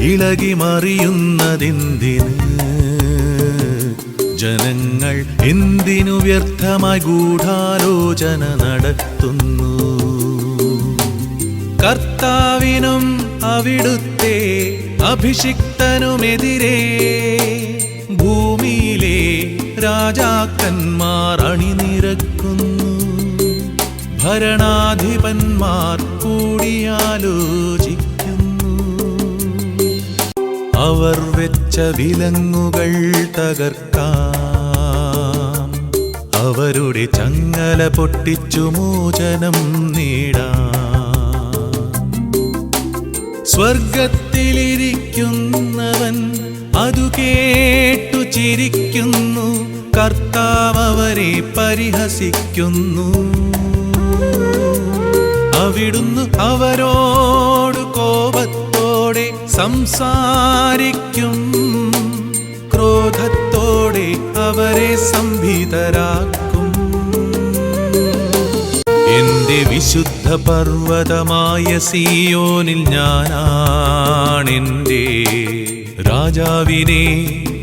ഇളകി മറിയുന്നതെന്തിന് ജനങ്ങൾ എന്തിനു വ്യർത്ഥമായി ഗൂഢാലോചന നടത്തുന്നു? കർത്താവിനും അവിടുത്തെ അഭിഷിക്തനുമെതിരെ ഭൂമിയിലെ രാജാക്കന്മാർ അണിനിരക്കുന്നു. ഭരണാധിപന്മാർ കൂടിയാലോചിക്കുന്നു. അവർ വെച്ച വിലങ്ങുകൾ തകർക്കാം. അവരുടെ ചങ്ങല പൊട്ടിച്ചു മോചനം നേടാം. സ്വർഗത്തിലിരിക്കുന്നവൻ അതു കേട്ടു ചിരിക്കുന്നു. കർത്താവ് അവരെ പരിഹസിക്കുന്നു. അവിടുന്ന് കോപത്തോടെ സംസാരിക്കും. ക്രോധത്തോടെ അവരെ സംഭിതരാക്കും എന്റെ വിശുദ്ധ പർവതമായ സിയോനിൽ ഞാനാണെന്റെ രാജാവിനെ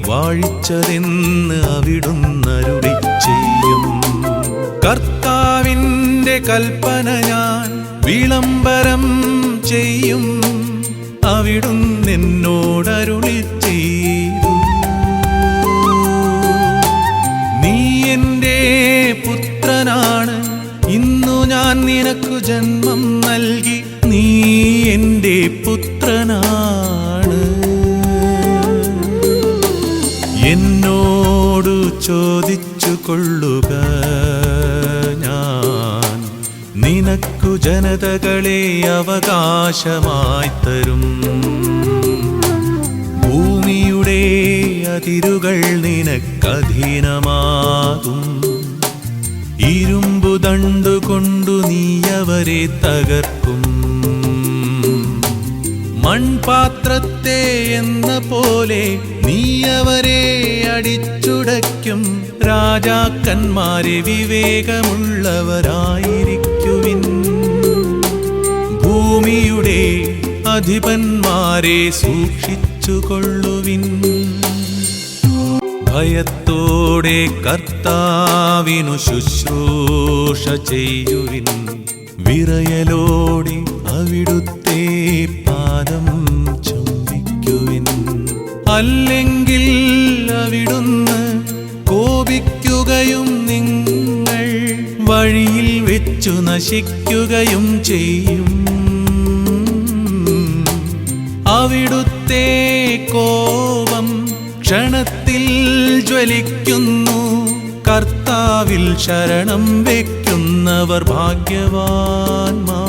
വാഴിച്ചതെന്ന് അവിടുന്നരുളി ചെയ്യും. കർത്താവിന്റെ കൽപ്പന ഞാൻ വിളംബരം ചെയ്യും. അവിടുന്നെന്നോടരുളി ചെയ്തു നീ എന്റെ പുത്രനാണ് ഇന്നു ഞാൻ നിനക്കു ജന്മം നൽകി. നീ എന്റെ പുത്രനാണ്. എന്നോടു ചോദിച്ചു കൊള്ളുക ജനതകളെ അവകാശമായി തരും. ഭൂമിയുടെ അതിരുകൾ നിനക്കധീനമാകും. ഇരുമ്പു ദണ്ടുകൊണ്ടു നീ അവരെ തകർക്കും. മൺപാത്രത്തെ എന്ന പോലെ നീ അവരെ അടിച്ചുടയ്ക്കും. രാജാക്കന്മാരെ വിവേകമുള്ളവരായിരിക്കുവിൻ ഭൂമിയുടെ അധിപന്മാരെ സൂക്ഷിച്ചുകൊള്ളുവിൻ. ഭയത്തോടെ കർത്താവിനു ശുശ്രൂഷ ചെയ്യുവിൻ. വിറയലോടെ അവിടുത്തെ പാദം ചുംബിക്കുവിൻ. അല്ലെങ്കിൽ അവിടുന്ന് കോപിക്കുകയും നിങ്ങൾ വഴിയിൽ വെച്ചു നശിക്കുകയും ചെയ്യും. അവിടുത്തെ കോപം ക്ഷണത്തിൽ ജ്വലിക്കുന്നു. കർത്താവിൽ ശരണം വെക്കുന്നവർ ഭാഗ്യവാന്മാർ.